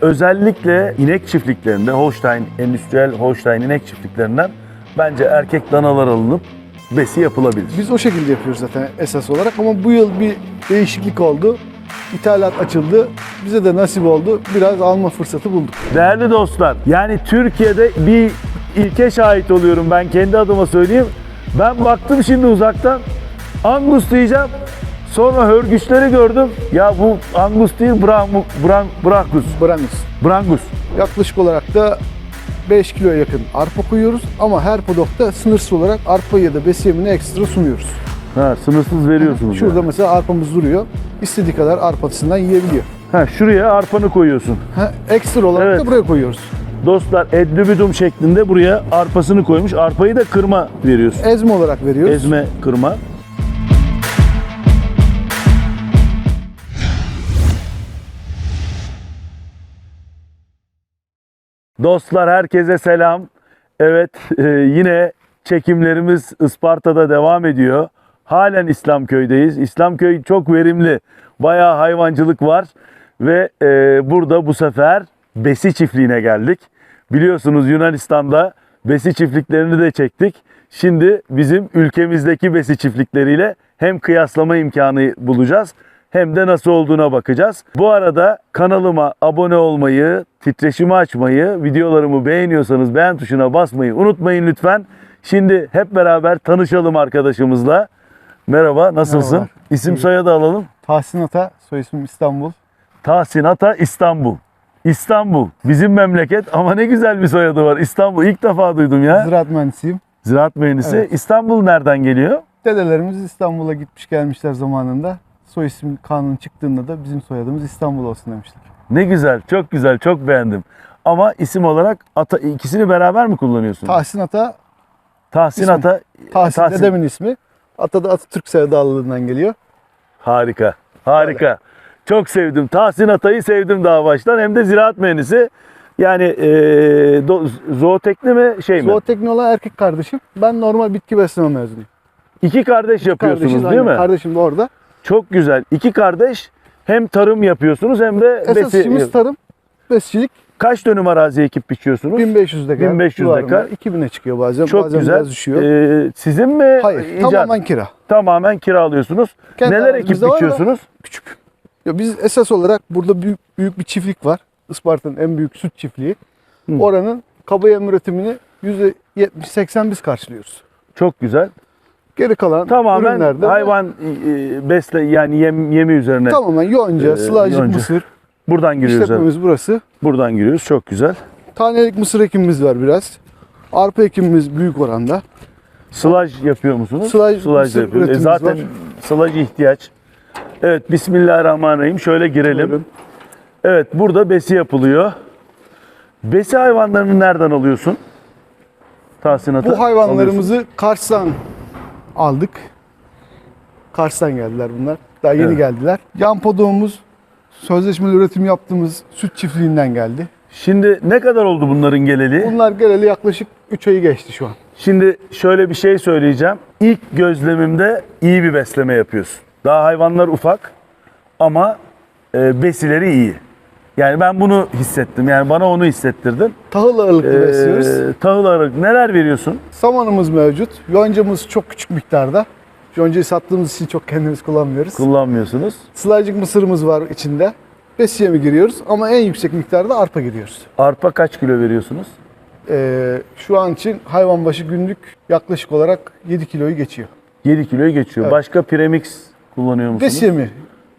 Özellikle inek çiftliklerinde Holstein, endüstriyel Holstein inek çiftliklerinden bence erkek danalar alınıp besi yapılabilir. Biz o şekilde yapıyoruz zaten esas olarak ama bu yıl bir değişiklik oldu. İthalat açıldı. Bize de nasip oldu. Biraz alma fırsatı bulduk. Değerli dostlar, yani Türkiye'de bir ilke şahit oluyorum ben kendi adıma söyleyeyim. Ben baktım şimdi uzaktan Angus diyeceğim. Sonra hörgüçleri gördüm. Ya bu Angus değil, Bran, Bran, Brangus. Brangus. Brangus. Yaklaşık olarak da 5 kiloya yakın arpa koyuyoruz ama her podokta sınırsız olarak arpa ya da besiyemini ekstra sunuyoruz. Ha, sınırsız veriyorsunuz. Şurada yani. mesela arpamız duruyor. İstediği kadar arpasından yiyebiliyor. Ha, şuraya arpanı koyuyorsun. Ha, ekstra olarak Evet. da buraya koyuyoruz. Dostlar edlübidum şeklinde buraya arpasını koymuş. Arpayı da kırma veriyorsun. Ezme olarak veriyoruz. Ezme kırma. Dostlar herkese selam. Evet e, yine çekimlerimiz Isparta'da devam ediyor. Halen İslamköy'deyiz. İslamköy çok verimli. Bayağı hayvancılık var. Ve e, burada bu sefer besi çiftliğine geldik. Biliyorsunuz Yunanistan'da besi çiftliklerini de çektik. Şimdi bizim ülkemizdeki besi çiftlikleriyle hem kıyaslama imkanı bulacağız hem de nasıl olduğuna bakacağız. Bu arada kanalıma abone olmayı, titreşimi açmayı, videolarımı beğeniyorsanız beğen tuşuna basmayı unutmayın lütfen. Şimdi hep beraber tanışalım arkadaşımızla. Merhaba, nasılsın? Merhabalar. İsim İyi. soyadı alalım. Tahsin Ata, soy ismim İstanbul. Tahsin Ata İstanbul. İstanbul. Bizim memleket ama ne güzel bir soyadı var. İstanbul. İlk defa duydum ya. Ziraat mühendisiyim. Ziraat mühendisi. Evet. İstanbul nereden geliyor? Dedelerimiz İstanbul'a gitmiş gelmişler zamanında. Soy isim kanun çıktığında da bizim soyadımız İstanbul olsun demiştik. Ne güzel, çok güzel, çok beğendim. Ama isim olarak Ata ikisini beraber mi kullanıyorsun? Tahsin Ata, Tahsin ismi. Ata. Tahsin, Tahsin. dedemin ismi. Ata da Atatürk sevdalılığından geliyor. Harika, harika. Çok sevdim. Tahsin Ata'yı sevdim daha baştan. Hem de ziraat mühendisi. Yani e, do, zootekni mi şey mi? Zootekni olan erkek kardeşim. Ben normal bitki besleme mezunuyum. İki kardeş yapıyorsunuz Kardeşiz, değil aynen. mi? Kardeşim de orada. Çok güzel. İki kardeş hem tarım yapıyorsunuz hem de Esas besi. işimiz tarım, besicilik. Kaç dönüm arazi ekip biçiyorsunuz? 1500 dekar. 1500 civarında. dekar. 2000'e çıkıyor bazen. Çok bazen güzel. biraz düşüyor. Ee, sizin mi? Hayır, icat? tamamen kira. Tamamen kiralıyorsunuz. Kendi Neler ekip biçiyorsunuz? Küçük. Ya biz esas olarak burada büyük büyük bir çiftlik var. Isparta'nın en büyük süt çiftliği. Hı. Oranın kaba yem üretimini %70-80 biz karşılıyoruz. Çok güzel. Geri kalan Tamamen ürünlerde hayvan e, besle yani yem, yemi üzerine tamamen yonca, Ee, sılajcık yonca. mısır. buradan giriyoruz. İşletmemiz burası. Buradan giriyoruz. Çok güzel. Tanelik mısır ekimimiz var biraz. Arpa ekimimiz büyük oranda. Sılaj yapıyor musunuz? Sılaj- mısır yapıyoruz. E, zaten var. sılaj ihtiyaç. Evet Bismillahirrahmanirrahim. Şöyle girelim. Buyurun. Evet burada besi yapılıyor. Besi hayvanlarını nereden alıyorsun? Tahsinatı Bu hayvanlarımızı Kars'tan aldık. Kars'tan geldiler bunlar. Daha yeni Evet. geldiler. Yan poduğumuz sözleşmeli üretim yaptığımız süt çiftliğinden geldi. Şimdi ne kadar oldu bunların geleli? Bunlar geleli yaklaşık 3 ayı geçti şu an. Şimdi şöyle bir şey söyleyeceğim. İlk gözlemimde iyi bir besleme yapıyorsun. Daha hayvanlar ufak ama e, besileri iyi. Yani ben bunu hissettim. Yani bana onu hissettirdin. Tahıl ağırlıklı Ee, besliyoruz. tahıl ağırlık neler veriyorsun? Samanımız mevcut. Yoncamız çok küçük miktarda. Yoncayı sattığımız için çok kendimiz kullanmıyoruz. Kullanmıyorsunuz. Sılajcık mısırımız var içinde. Besiye mi giriyoruz ama en yüksek miktarda arpa giriyoruz. Arpa kaç kilo veriyorsunuz? Ee, şu an için hayvan başı günlük yaklaşık olarak 7 kiloyu geçiyor. 7 kiloyu geçiyor. Evet. Başka premix kullanıyor musunuz? Besiye mi?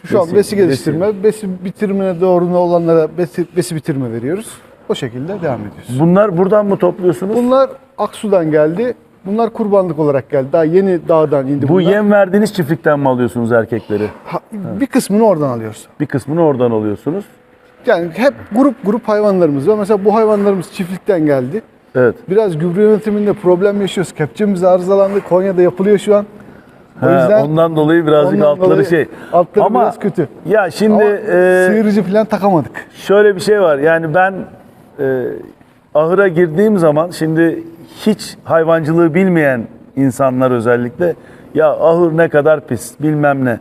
Şu an Besi- besi geliştirme, besi bitirmeye doğru olanlara besi, besi bitirme veriyoruz. O şekilde devam ediyoruz. Bunlar buradan mı topluyorsunuz? Bunlar Aksu'dan geldi. Bunlar kurbanlık olarak geldi. Daha yeni dağdan indi Bu bunlar. yem verdiğiniz çiftlikten mi alıyorsunuz erkekleri? Ha, bir kısmını oradan alıyoruz. Bir kısmını oradan alıyorsunuz. Yani hep grup grup hayvanlarımız var. Mesela bu hayvanlarımız çiftlikten geldi. Evet. Biraz gübre yönetiminde problem yaşıyoruz. Kepçemiz arızalandı. Konya'da yapılıyor şu an. O yüzden ondan dolayı birazcık ondan altları dolayı şey. altları Ama biraz kötü. ya şimdi Ama e, sıyırıcı falan takamadık. şöyle bir şey var. Yani ben e, ahıra girdiğim zaman şimdi hiç hayvancılığı bilmeyen insanlar özellikle ya ahır ne kadar pis bilmem ne.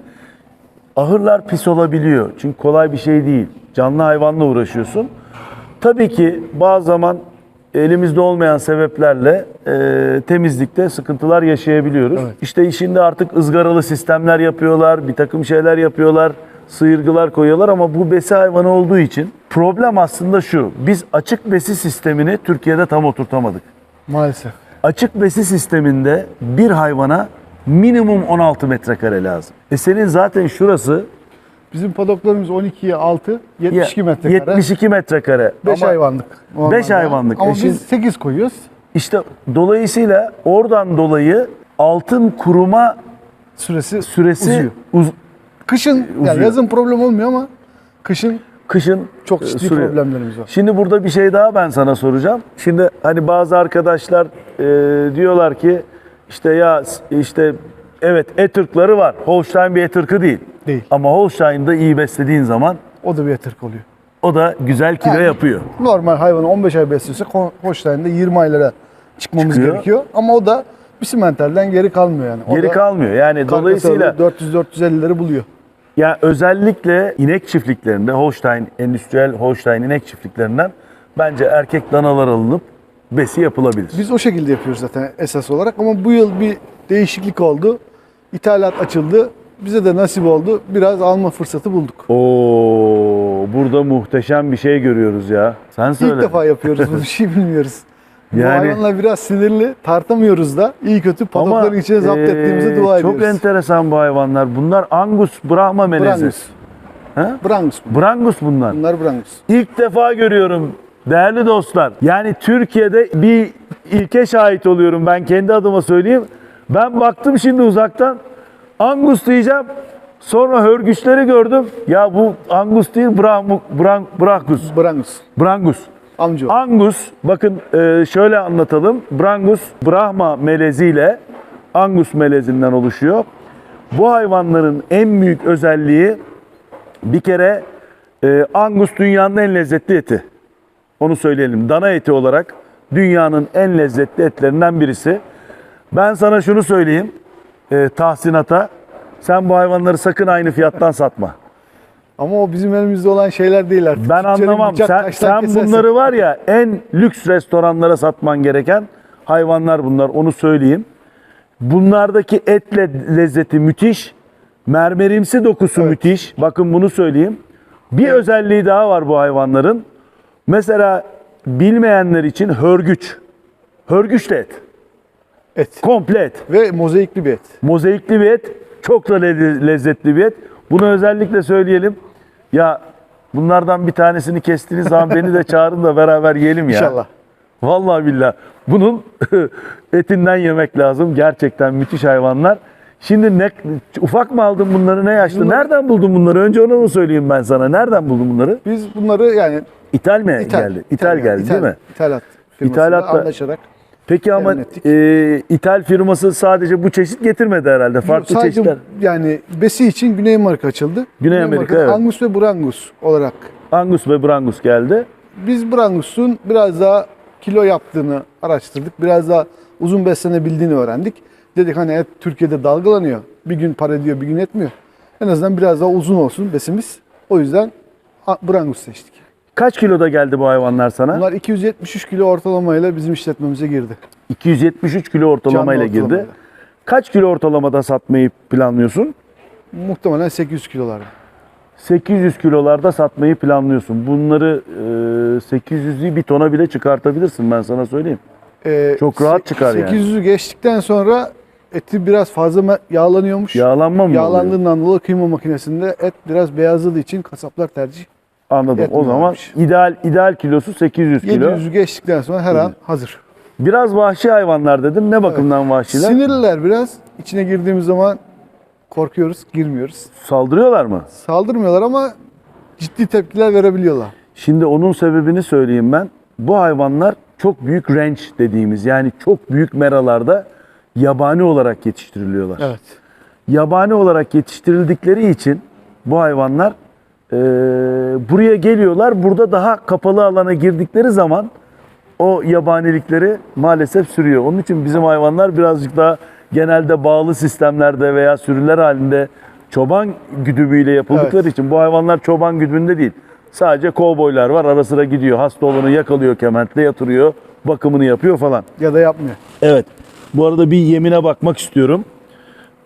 Ahırlar pis olabiliyor. Çünkü kolay bir şey değil. Canlı hayvanla uğraşıyorsun. Tabii ki bazı zaman elimizde olmayan sebeplerle e, temizlikte sıkıntılar yaşayabiliyoruz. Evet. İşte işinde artık ızgaralı sistemler yapıyorlar, bir takım şeyler yapıyorlar, sıyırgılar koyuyorlar ama bu besi hayvanı olduğu için problem aslında şu. Biz açık besi sistemini Türkiye'de tam oturtamadık. Maalesef. Açık besi sisteminde bir hayvana minimum 16 metrekare lazım. E senin zaten şurası Bizim padoklarımız 12'ye 6, 72 ya- metrekare. 72 metrekare. 5 Ama hayvanlık. normalde. Beş hayvanlık. Ama E şimdi- biz 8 koyuyoruz. İşte dolayısıyla oradan dolayı altın kuruma Süresi, süresi uzuyor. uz- Kışın, yani uzuyor. yazın problem olmuyor ama kışın kışın çok e, ciddi sürüyor. problemlerimiz var. Şimdi burada bir şey daha ben sana soracağım. Şimdi hani bazı arkadaşlar e, diyorlar ki işte ya s- işte evet et ırkları var. Holstein bir et ırkı değil. Değil. Ama Holstein'da iyi beslediğin zaman O da bir yatırk oluyor. o da güzel kilo Yani yapıyor. Normal hayvanı 15 ay besliyorsak Ho- Holstein'de 20 aylara çıkmamız Çıkıyor. gerekiyor. Ama o da bir simentalden geri kalmıyor yani. O Geri da kalmıyor. Yani dolayısıyla 400-450'leri buluyor. Ya özellikle inek çiftliklerinde Holstein, endüstriyel Holstein inek çiftliklerinden bence erkek danalar alınıp besi yapılabilir. Biz o şekilde yapıyoruz zaten esas olarak ama bu yıl bir değişiklik oldu. İthalat açıldı. Bize de nasip oldu. Biraz alma fırsatı bulduk. Oo, burada muhteşem bir şey görüyoruz ya. Sen söyle. İlk defa yapıyoruz bunu bir şey bilmiyoruz. Bu Yani- hayvanlar biraz sinirli, tartamıyoruz da. İyi kötü padokların içine zapt ettiğimize dua Çok ediyoruz. enteresan bu hayvanlar. Bunlar Angus Brahma melezi. Brangus. Ha? Brangus. bu. Brangus bunlar. Bunlar Brangus. İlk defa görüyorum değerli dostlar. Yani Türkiye'de bir ilke şahit oluyorum ben kendi adıma söyleyeyim. Ben baktım şimdi uzaktan Angus diyeceğim. Sonra hörgüçleri gördüm. Ya bu Angus değil Bram, Bram, Brangus. Brangus. Brangus. Amca. Angus bakın e, şöyle anlatalım. Brangus Brahma meleziyle Angus melezinden oluşuyor. Bu hayvanların en büyük özelliği bir kere e, Angus dünyanın en lezzetli eti. Onu söyleyelim. Dana eti olarak dünyanın en lezzetli etlerinden birisi. Ben sana şunu söyleyeyim. E, tahsinata sen bu hayvanları sakın aynı fiyattan satma. Ama o bizim elimizde olan şeyler değil artık. Ben Tüccarın anlamam. bıçak Sen, taştan sen bunları var ya en lüks restoranlara satman gereken hayvanlar bunlar. Onu söyleyeyim. Bunlardaki etle lezzeti müthiş. Mermerimsi dokusu müthiş. Bakın bunu söyleyeyim. Bir özelliği daha var bu hayvanların. Mesela bilmeyenler için hörgüç. Hörgüç de et. Et. Komple et. Ve mozaikli bir et. Mozaikli bir et. Çok da le- lezzetli bir et. Bunu özellikle söyleyelim. Ya bunlardan bir tanesini kestiğiniz zaman beni de çağırın da beraber yiyelim ya. İnşallah. Vallahi billah. Bunun etinden yemek lazım. Gerçekten müthiş hayvanlar. Şimdi ne ufak mı aldın bunları ne yaşlı? Bunları- Nereden buldun bunları? Önce onu mu söyleyeyim ben sana? Nereden buldun bunları? Biz bunları yani İthal mi ithal, geldi? İthal, geldi ithal, değil mi? İthalat firmasıyla İthalatla- anlaşarak. Peki ama ettik. e, ithal firması sadece bu çeşit getirmedi herhalde. Farklı Sadece çeşitler. yani besi için Güney Amerika açıldı. Güney Amerika, Amerika'da evet. Angus ve Brangus olarak. Angus ve Brangus geldi. Biz Brangus'un biraz daha kilo yaptığını araştırdık. Biraz daha uzun beslenebildiğini öğrendik. Dedik hani et Türkiye'de dalgalanıyor. Bir gün para ediyor, bir gün etmiyor. En azından biraz daha uzun olsun besimiz. O yüzden Brangus seçtik. Kaç kiloda geldi bu hayvanlar sana? Bunlar 273 kilo ortalamayla bizim işletmemize girdi. 273 kilo ortalamayla Canlı girdi. ortalamayla. Kaç kilo ortalamada satmayı planlıyorsun? Muhtemelen 800 kilolarda. 800 kilolarda satmayı planlıyorsun. Bunları e, 800'lü bir tona bile çıkartabilirsin ben sana söyleyeyim. Ee, Çok rahat se- çıkar yani. 800'ü geçtikten sonra eti biraz fazla ma- yağlanıyormuş. Yağlanma mı oluyor? Yağlandığından dolayı kıyma makinesinde et biraz beyazladığı için kasaplar tercih. Anladım. O Yetmiyor zaman abi. ideal ideal kilosu 800 kilo. 700'ü geçtikten sonra her an hazır. Biraz vahşi hayvanlar dedim. Ne bakımdan vahşiler? Sinirliler biraz. İçine girdiğimiz zaman korkuyoruz, girmiyoruz. Saldırıyorlar mı? Saldırmıyorlar ama ciddi tepkiler verebiliyorlar. Şimdi onun sebebini söyleyeyim ben. Bu hayvanlar çok büyük range dediğimiz yani çok büyük meralarda yabani olarak yetiştiriliyorlar. Evet. Yabani olarak yetiştirildikleri için bu hayvanlar e, buraya geliyorlar. Burada daha kapalı alana girdikleri zaman o yabanilikleri maalesef sürüyor. Onun için bizim hayvanlar birazcık daha genelde bağlı sistemlerde veya sürüler halinde çoban güdümüyle yapıldıkları Evet. için bu hayvanlar çoban güdümünde değil. Sadece kovboylar var. Ara sıra gidiyor. Hasta olanı yakalıyor kementle yatırıyor. Bakımını yapıyor falan. Ya da yapmıyor. Evet. Bu arada bir yemine bakmak istiyorum.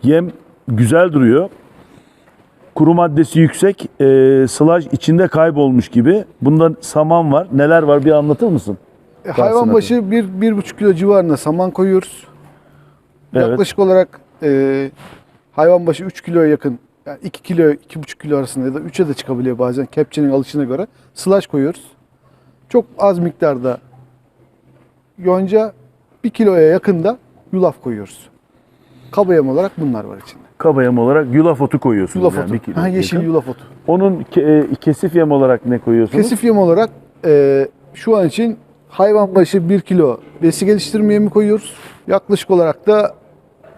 Yem güzel duruyor. Kuru maddesi yüksek. E, sılaj içinde kaybolmuş gibi. Bunda saman var. Neler var bir anlatır mısın? E, hayvan başı 1-1,5 kilo civarında saman koyuyoruz. Evet. Yaklaşık olarak e, hayvan başı 3 kiloya yakın, yani 2 kilo, 2,5 kilo arasında ya da 3'e de çıkabiliyor bazen kepçenin alışına göre. Slash koyuyoruz. Çok az miktarda yonca 1 kiloya yakında yulaf koyuyoruz. Kaba yem olarak bunlar var içinde. Kaba yem olarak yulaf otu koyuyorsunuz. Yulaf yani otu. bir kilo Ha, yeşil yakın. yulaf otu. Onun ke- e, kesif yem olarak ne koyuyorsunuz? Kesif yem olarak e, şu an için hayvan başı 1 kilo besi geliştirme yemi koyuyoruz. Yaklaşık olarak da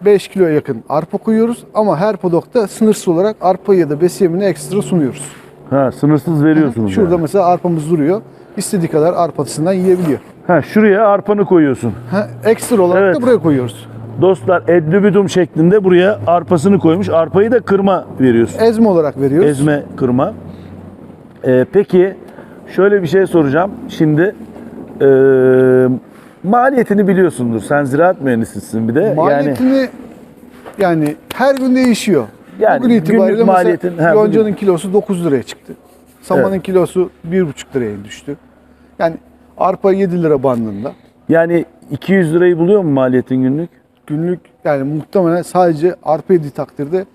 5 kiloya yakın arpa koyuyoruz. Ama her podokta sınırsız olarak arpa ya da besi yemini ekstra sunuyoruz. Ha, sınırsız veriyorsunuz. Şurada yani. mesela arpamız duruyor. İstediği kadar arpasından yiyebiliyor. Ha, şuraya arpanı koyuyorsun. Ha, ekstra olarak Evet. da buraya koyuyoruz. Dostlar edlübidum şeklinde buraya arpasını koymuş. Arpayı da kırma veriyorsun. Ezme olarak veriyoruz. Ezme kırma. Ee, peki şöyle bir şey soracağım. Şimdi e, maliyetini biliyorsundur. Sen ziraat mühendisisin bir de. Yani Maliyetini yani, her gün değişiyor. Yani Bugün itibariyle maliyetin- mesela yoncanın bugün. kilosu 9 liraya çıktı. Samanın Evet. kilosu 1,5 liraya düştü. Yani arpa 7 lira bandında. yani 200 lirayı buluyor mu maliyetin günlük? Günlük yani muhtemelen sadece arpa yediği takdirde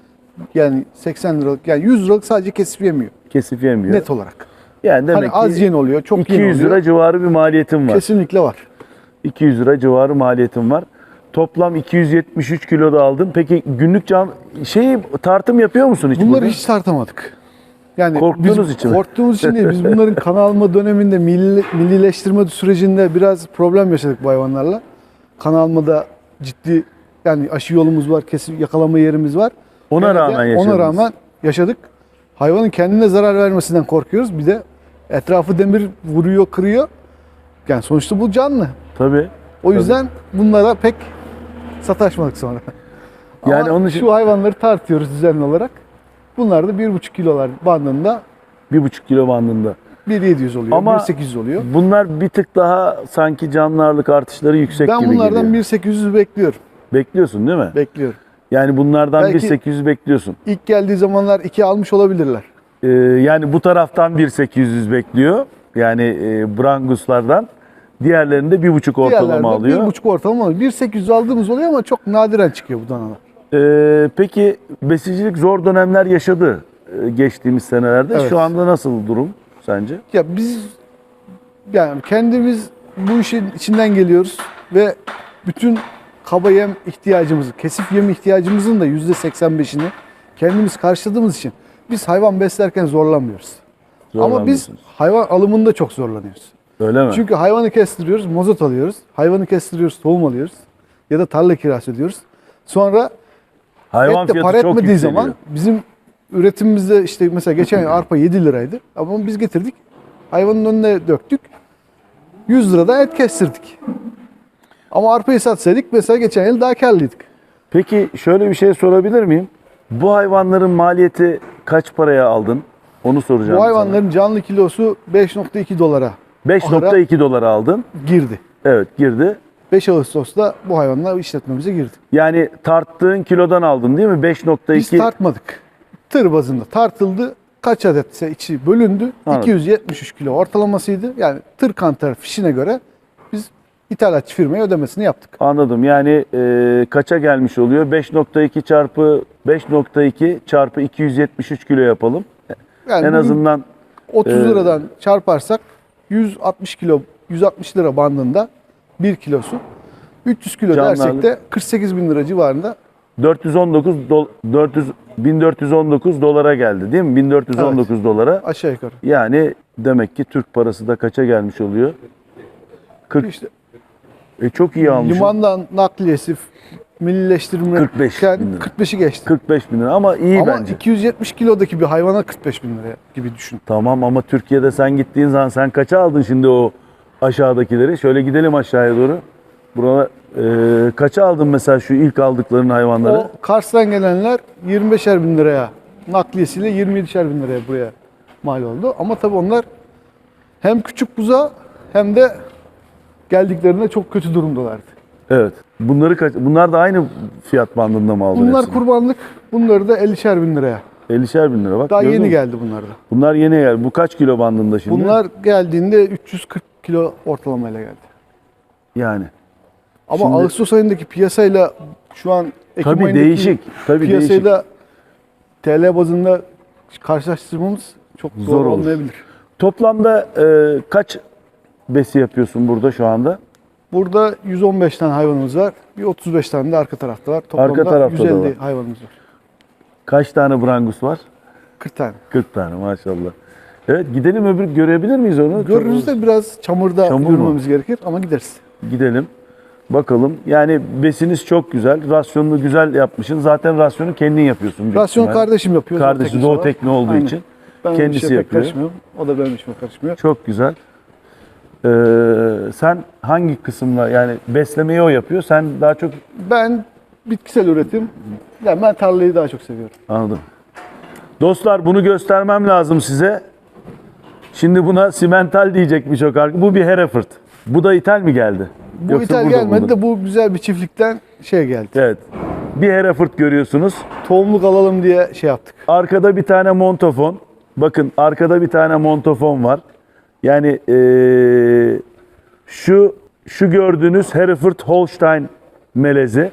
yani 80 liralık yani 100 liralık sadece kesip yemiyor Kesif yemiyor. net olarak. Yani demek hani az yiyen oluyor, çok yiyen 200 oluyor. lira civarı bir maliyetin var. Kesinlikle var. 200 lira civarı maliyetin var. Toplam 273 kilo da aldın. Peki günlük can şeyi tartım yapıyor musun hiç? Bunları burada? hiç tartamadık. Yani Korktuğunuz biz için? Korktuğumuz için değil. Biz bunların kan alma döneminde milli, millileştirme sürecinde biraz problem yaşadık bu hayvanlarla. Kan almada ciddi yani aşı yolumuz var, kesin yakalama yerimiz var. Ona de rağmen yaşadınız. Ona rağmen yaşadık. Hayvanın kendine zarar vermesinden korkuyoruz. Bir de etrafı demir vuruyor, kırıyor. Yani sonuçta bu canlı. Tabii. O yüzden bunlara pek sataşmadık sonra. Yani Ama onun için- şu hayvanları tartıyoruz düzenli olarak. Bunlar da 1,5 kilolar bandında 1,5 kilo bandında. 1,700 oluyor, Ama 1,800 oluyor. Bunlar bir tık daha sanki canlı ağırlık artışları yüksek Ben gibi bunlardan geliyor. 1,800 bekliyorum. Bekliyorsun değil mi? Bekliyorum. Yani bunlardan Belki- 1.800 bekliyorsun. İlk geldiği zamanlar 2 almış olabilirler. Ee, yani bu taraftan 1.800 bekliyor. Yani e, Branguslardan. Diğerlerinde 1.5 ortalama alıyor. 1,5 ortalama alıyor. 1,800 aldığımız oluyor ama çok nadiren çıkıyor bu danalar. Ee, peki besicilik zor dönemler yaşadı e, geçtiğimiz senelerde. Evet. Şu anda nasıl durum sence? Ya biz yani kendimiz bu işin içinden geliyoruz ve bütün kaba yem ihtiyacımızı, kesif yem ihtiyacımızın da %85'ini kendimiz karşıladığımız için biz hayvan beslerken zorlanmıyoruz. Ama biz hayvan alımında çok zorlanıyoruz. Öyle mi? Çünkü hayvanı kestiriyoruz, mozot alıyoruz. Hayvanı kestiriyoruz, tohum alıyoruz. Ya da tarla kirası ödüyoruz. Sonra Hayvan et de para çok etmediği yükseliyor. zaman bizim üretimimizde işte mesela geçen ay arpa 7 liraydı. Ama biz getirdik. Hayvanın önüne döktük. 100 liradan et kestirdik. Ama arpayı satsaydık mesela geçen yıl daha karlıydık. Peki şöyle bir şey sorabilir miyim? Bu hayvanların maliyeti kaç paraya aldın? Onu soracağım. Bu hayvanların canlı kilosu 5.2 dolara sana. 5.2 dolara aldın. girdi. Evet girdi. 5 Ağustos'ta bu hayvanlar işletmemize girdi. Yani tarttığın kilodan aldın değil mi? 5.2. Biz tartmadık. Tır bazında tartıldı. Kaç adetse içi bölündü. Anladım. 273 kilo ortalamasıydı. Yani tır kantar fişine göre biz ithalatçı firmaya ödemesini yaptık. Anladım. Yani e, kaça gelmiş oluyor? 5.2 çarpı 5.2 çarpı 273 kilo yapalım. Yani en azından 30 e, liradan çarparsak 160 kilo 160 lira bandında 1 kilosu. 300 kilo Canlı dersek de 48 bin lira civarında 419 dol- 400 1419 dolara geldi değil mi? 1419 dolara. aşağı yukarı. Yani demek ki Türk parası da kaça gelmiş oluyor? 40. İşte E çok iyi almışım. limandan nakliyesi, millileştirme 45 yani bin lira. 45'i geçti. 45 bin lira ama iyi Ama bence. 270 kilodaki bir hayvana 45 bin lira gibi düşün. Tamam ama Türkiye'de sen gittiğin zaman sen kaça aldın şimdi o aşağıdakileri? Şöyle gidelim aşağıya doğru. Burada e, kaça aldın mesela şu ilk aldıkların hayvanları? O Kars'tan gelenler 25'er bin liraya nakliyesiyle 27'şer bin liraya buraya mal oldu. Ama tabii onlar hem küçük buza hem de geldiklerinde çok kötü durumdalardı. Evet. Bunları kaç, bunlar da aynı fiyat bandında mı aldın Bunlar hepsini? kurbanlık. Bunları da 50'şer bin liraya. 50'şer bin lira bak. Daha gördün yeni mü? geldi bunlar da. Bunlar yeni geldi. Bu kaç kilo bandında şimdi? Bunlar geldiğinde 340 kilo ortalamayla geldi. yani. Ama Şimdi- Ağustos ayındaki piyasayla şu an Ekim Tabii ayındaki değişik. Tabii değişik. piyasayla TL bazında karşılaştırmamız çok zor, Zor olur. olmayabilir. Toplamda e, kaç besi yapıyorsun burada şu anda? Burada 115 tane hayvanımız var. Bir 35 tane de arka tarafta var. Toplamda Arka tarafta da 150 var. hayvanımız var. Kaç tane brangus var? 40 tane. 40 tane maşallah. Evet gidelim öbür görebilir miyiz onu? Görürüz de biraz çamurda Çamur mu? yürümemiz gerekir ama gideriz. Gidelim. Bakalım. Yani besiniz çok güzel. Rasyonunu güzel yapmışsın. Zaten rasyonu kendin yapıyorsun. Rasyon ihtimalle. kardeşim yapıyor. Kardeşi olarak. zootekni olduğu Aynen. için. Ben kendisi pek yapıyor. karışmıyorum. O da benim işime karışmıyor. Çok güzel. Ee, sen hangi kısımla yani beslemeyi o yapıyor. Sen daha çok Ben bitkisel üretim. Yani ben tarlayı daha çok seviyorum. Anladım. Dostlar bunu göstermem lazım size. Şimdi buna simental diyecek birçok arkadaş. Bu bir Hereford. Bu da ithal mi geldi? Bu Yoksa ithal gelmedi buldun? de bu güzel bir çiftlikten şey geldi. Evet. Bir Hereford görüyorsunuz. Tohumluk alalım diye şey yaptık. Arkada bir tane montofon. Bakın arkada bir tane montofon var. Yani eee, şu şu gördüğünüz Hereford Holstein melezi.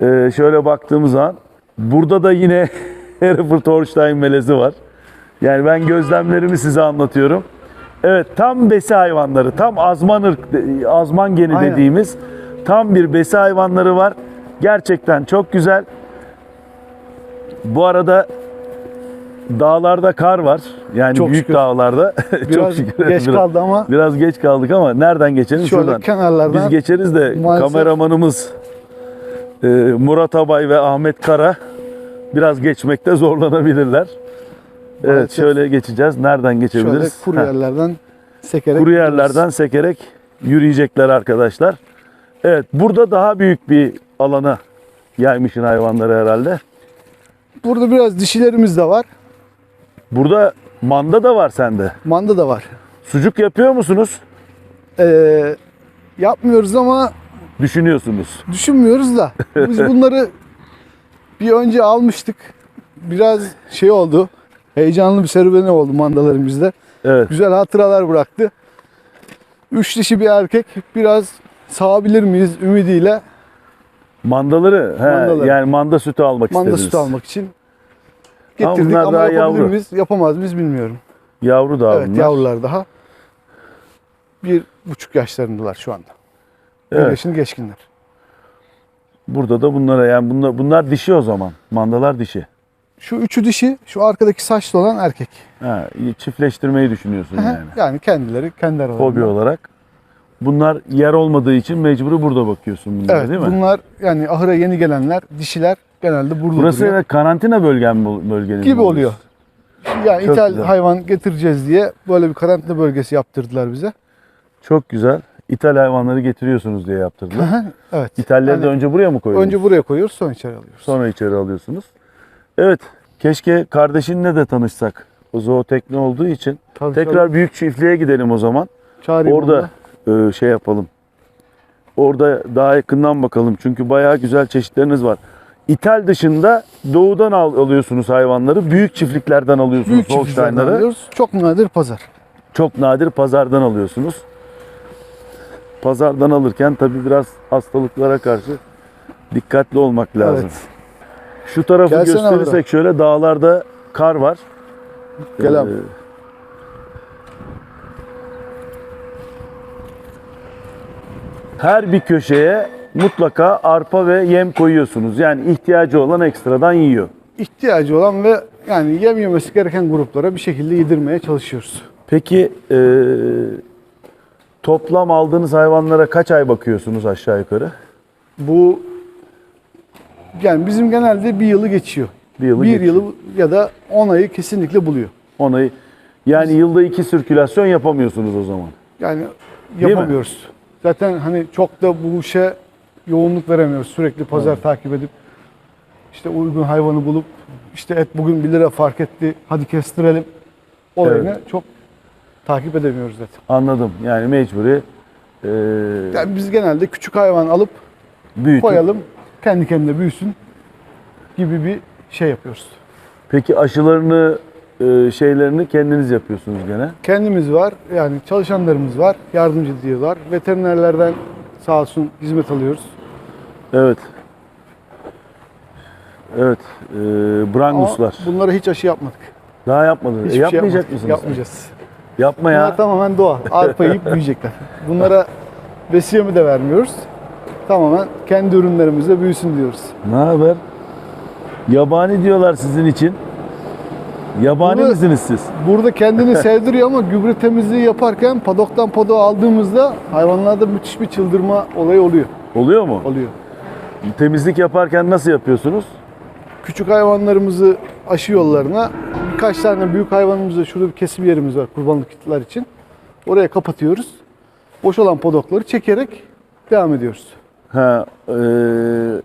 Eee, şöyle baktığımız zaman burada da yine Hereford Holstein melezi var. Yani ben gözlemlerimi size anlatıyorum. Evet tam besi hayvanları, tam azman ırk, azman geni Aynen. dediğimiz tam bir besi hayvanları var. Gerçekten çok güzel. Bu arada dağlarda kar var. Yani Çok büyük şükür. dağlarda. çok Biraz şükür. geç Biraz- kaldı ama Biraz geç kaldık ama nereden geçelim? şöyle Şuradan. kenarlardan Biz geçeriz de Maalesef- kameramanımız e, Murat Abay ve Ahmet Kara biraz geçmekte zorlanabilirler. Evet şöyle geçeceğiz. Nereden şöyle geçebiliriz? kuru Heh, yerlerden sekerek kuru gidiyoruz. yerlerden sekerek yürüyecekler arkadaşlar. Evet burada daha büyük bir alana yaymışın hayvanları herhalde. Burada biraz dişilerimiz de var. Burada manda da var sende. Manda da var. Sucuk yapıyor musunuz? Ee, yapmıyoruz ama Düşünüyorsunuz. düşünmüyoruz da. Biz bunları bir önce almıştık. Biraz şey oldu. Heyecanlı bir serüveni oldu mandalarımızda. Evet. Güzel hatıralar bıraktı. Üç dişi bir erkek. Biraz sağabilir miyiz ümidiyle Mandaları, he, Mandaları. yani manda sütü almak manda istediniz. sütü almak için Ama getirdik bunlar ama daha yapabilir yavru. miyiz, yapamaz mıyız bilmiyorum. Yavru da evet bunlar. yavrular daha. Bir buçuk yaşlarındalar şu anda. Bir Evet. yaşını geçkinler. Burada da bunlara yani bunlar, bunlar dişi o zaman. Mandalar dişi. Şu üçü dişi, şu arkadaki saçlı olan erkek. Ha, çiftleştirmeyi düşünüyorsun yani. yani kendileri kendi aralarında. Hobi olarak. Bunlar yer olmadığı için mecburi burada bakıyorsun bunlara Evet değil mi? bunlar yani ahıra yeni gelenler, dişiler genelde burada Burası duruyor. evet karantina bölgen mi- bölgeniz gibi mi oluyor. Yani Çok ithal güzel. hayvan getireceğiz diye böyle bir karantina bölgesi yaptırdılar bize. Çok güzel. İthal hayvanları getiriyorsunuz diye yaptırdılar. evet. İthalleri Yani de önce buraya mı koyuyorsunuz? önce buraya koyuyoruz sonra içeri alıyoruz. Sonra içeri alıyorsunuz. Evet. Keşke kardeşinle de tanışsak. O zootekne olduğu için. Tabii, Tekrar büyük çiftliğe gidelim o zaman. Çağırayım Orada da. e, şey yapalım. Orada daha yakından bakalım. Çünkü bayağı güzel çeşitleriniz var. İthal dışında doğudan al, alıyorsunuz hayvanları. Büyük çiftliklerden alıyorsunuz büyük çiftliklerden Holstein'ları. alıyoruz. Çok nadir pazar. Çok nadir pazardan alıyorsunuz. Pazardan alırken tabii biraz hastalıklara karşı dikkatli olmak lazım. Evet. Şu tarafı Gelsene gösterirsek şöyle dağlarda kar var. Gel abi. Ee, her bir köşeye mutlaka arpa ve yem koyuyorsunuz. Yani ihtiyacı olan ekstradan yiyor. İhtiyacı olan ve yani yem yemesi gereken gruplara bir şekilde yedirmeye çalışıyoruz. Peki e, toplam aldığınız hayvanlara kaç ay bakıyorsunuz aşağı yukarı? Bu yani bizim genelde bir yılı geçiyor. Bir yılı bir geçiyor. yılı ya da 10 ayı kesinlikle buluyor. On ay. Yani yılda iki sirkülasyon yapamıyorsunuz o zaman. Yani yapamıyoruz. Zaten hani çok da bu işe yoğunluk veremiyoruz. Sürekli pazar takip edip işte uygun hayvanı bulup işte et bugün 1 lira fark etti hadi kestirelim. olayını çok takip edemiyoruz zaten. Anladım. Yani mecburi e, Yani biz genelde küçük hayvan alıp büyütüp. koyalım, kendi kendine büyüsün gibi bir şey yapıyoruz. Peki aşılarını e, şeylerini kendiniz yapıyorsunuz gene. Kendimiz var, yani çalışanlarımız var, yardımcı diyorlar. Veterinerlerden sağ olsun hizmet alıyoruz. Evet. Evet. E, Ama branguslar. bunlara hiç aşı yapmadık. Daha yapmadınız. E, şey yapmayacak yapmadık. mısınız? Yapmayacağız. Yapma Bunlar ya. tamamen doğa. Arpa yiyip büyüyecekler. Bunlara besiyemi de vermiyoruz. Tamamen kendi ürünlerimizle büyüsün diyoruz. Ne haber? Yabani diyorlar sizin için. Yabani Bunu- misiniz siz? Burada kendini sevdiriyor ama gübre temizliği yaparken padoktan padoğa aldığımızda hayvanlarda müthiş bir çıldırma olayı oluyor. Oluyor mu? Oluyor. Temizlik yaparken nasıl yapıyorsunuz? Küçük hayvanlarımızı aşı yollarına birkaç tane büyük hayvanımızda şurada bir kesim yerimiz var kurbanlıklar için. Oraya kapatıyoruz. Boş olan padokları çekerek devam ediyoruz. Ha, e,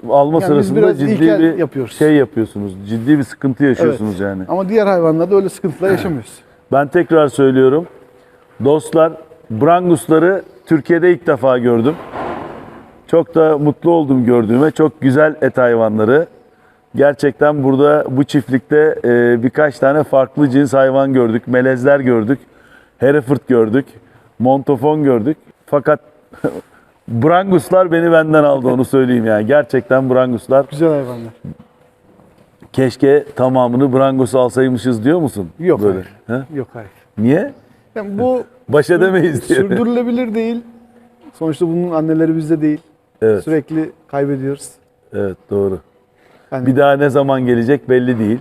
alma biz sırasında ciddi bir yapıyoruz. şey yapıyorsunuz. Ciddi bir sıkıntı yaşıyorsunuz yani. Ama diğer hayvanlarda öyle sıkıntılar yaşamıyoruz. Ben tekrar söylüyorum. Dostlar, Brangusları Türkiye'de ilk defa gördüm. Çok da mutlu oldum gördüğüme. Çok güzel et hayvanları. Gerçekten burada bu çiftlikte e, birkaç tane farklı cins hayvan gördük. Melezler gördük. Hereford gördük. Montofon gördük. Fakat Branguslar beni benden aldı onu söyleyeyim yani. Gerçekten Branguslar Güzel hayvanlar. keşke tamamını Brangus alsaymışız diyor musun? Yok Böyle. hayır. Ha? Yok hayır. Niye? Yani bu Baş edemeyiz diye. sürdürülebilir değil. Sonuçta bunun anneleri bizde değil. Evet, Sürekli kaybediyoruz. evet doğru. Yani Bir daha ne zaman gelecek belli değil.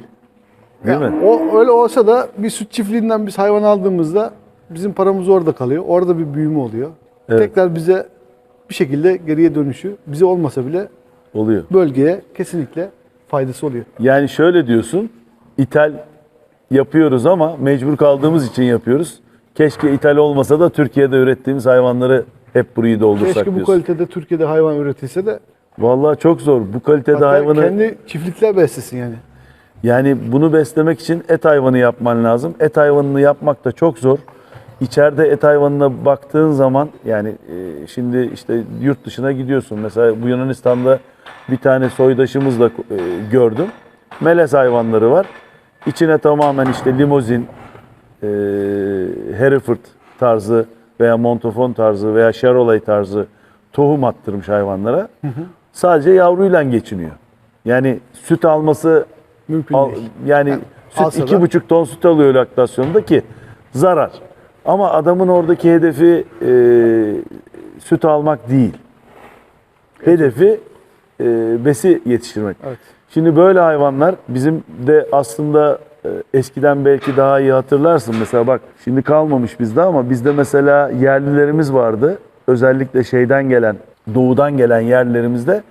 Değil Ya mi? O öyle olsa da bir süt çiftliğinden biz hayvan aldığımızda bizim paramız orada kalıyor. Orada bir büyüme oluyor. Evet. Tekrar bize bir şekilde geriye dönüşü bize olmasa bile Oluyor. bölgeye kesinlikle faydası oluyor. Yani şöyle diyorsun, ithal yapıyoruz ama mecbur kaldığımız için yapıyoruz. Keşke ithal olmasa da Türkiye'de ürettiğimiz hayvanları hep burayı doldursak Keşke bu diyorsun. kalitede Türkiye'de hayvan üretilse de Vallahi çok zor. Bu kalitede hatta hayvanı kendi çiftlikler beslesin yani. Yani bunu beslemek için et hayvanı yapman lazım. Et hayvanını yapmak da çok zor. İçeride et hayvanına baktığın zaman yani e, şimdi işte yurt dışına gidiyorsun. Mesela bu Yunanistan'da bir tane soydaşımızla e, gördüm. Melez hayvanları var. İçine tamamen işte limozin, e, Hereford tarzı veya Montofon tarzı veya Chevrolet tarzı tohum attırmış hayvanlara. Sadece yavruyla geçiniyor. Yani süt alması Mümkün Al- değil. yani Yani süt iki buçuk ton süt alıyor laktasyonda ki zarar. Ama adamın oradaki hedefi e, süt almak değil. Hedefi e, besi yetiştirmek. Evet. Şimdi böyle hayvanlar bizim de aslında e, eskiden belki daha iyi hatırlarsın. Mesela bak şimdi kalmamış bizde ama bizde mesela yerlilerimiz vardı. Özellikle şeyden gelen, doğudan gelen yerlilerimizde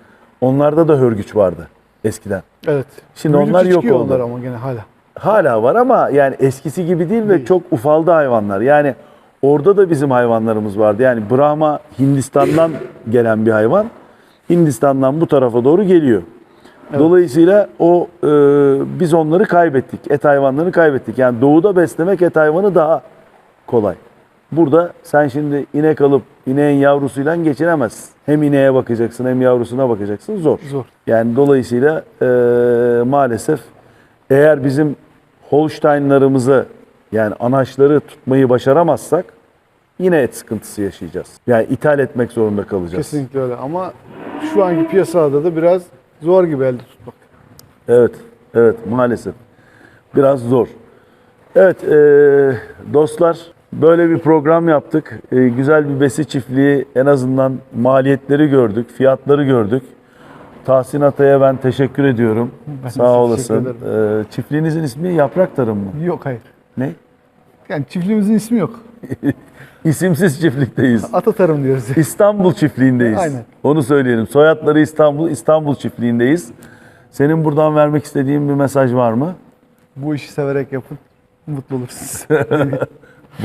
onlarda da hörgüç vardı eskiden. Evet. Şimdi Büyüdükçe onlar yok oldu. onlar ama gene hala. Hala var ama yani eskisi gibi değil ve çok ufaldı hayvanlar. Yani orada da bizim hayvanlarımız vardı. Yani Brahma Hindistan'dan gelen bir hayvan. Hindistan'dan bu tarafa doğru geliyor. Dolayısıyla o e, biz onları kaybettik. Et hayvanlarını kaybettik. Yani doğuda beslemek et hayvanı daha kolay. Burada sen şimdi inek alıp ineğin yavrusuyla geçinemezsin. Hem ineğe bakacaksın hem yavrusuna bakacaksın zor. Zor. Yani dolayısıyla e, maalesef eğer bizim Holstein'larımızı yani anaçları tutmayı başaramazsak yine et sıkıntısı yaşayacağız. Yani ithal etmek zorunda kalacağız. Kesinlikle öyle ama şu anki piyasada da biraz zor gibi elde tutmak. Evet, evet maalesef. Biraz zor. Evet e, dostlar böyle bir program yaptık. E, güzel bir besi çiftliği en azından maliyetleri gördük, fiyatları gördük. Tahsin Atay'a ben teşekkür ediyorum. Ben Sağ olasın. E, çiftliğinizin ismi Yaprak Tarım mı? Yok hayır. Ne? Yani çiftliğimizin ismi yok. İsimsiz çiftlikteyiz. Ata tarım diyoruz. İstanbul çiftliğindeyiz. Aynen. Onu söyleyelim. Soyadları İstanbul, İstanbul çiftliğindeyiz. Senin buradan vermek istediğin bir mesaj var mı? Bu işi severek yapın. Mutlu olursunuz.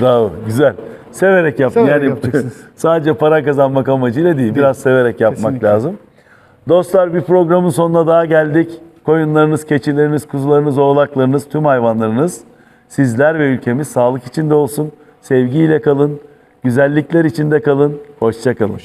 Bravo, güzel. Severek yap. Severek yani yapacaksınız. sadece para kazanmak amacıyla değil, biraz severek yapmak Kesinlikle. lazım. Dostlar bir programın sonuna daha geldik. Koyunlarınız, keçileriniz, kuzularınız, oğlaklarınız, tüm hayvanlarınız Sizler ve ülkemiz sağlık içinde olsun. Sevgiyle kalın. Güzellikler içinde kalın. Hoşça kalın.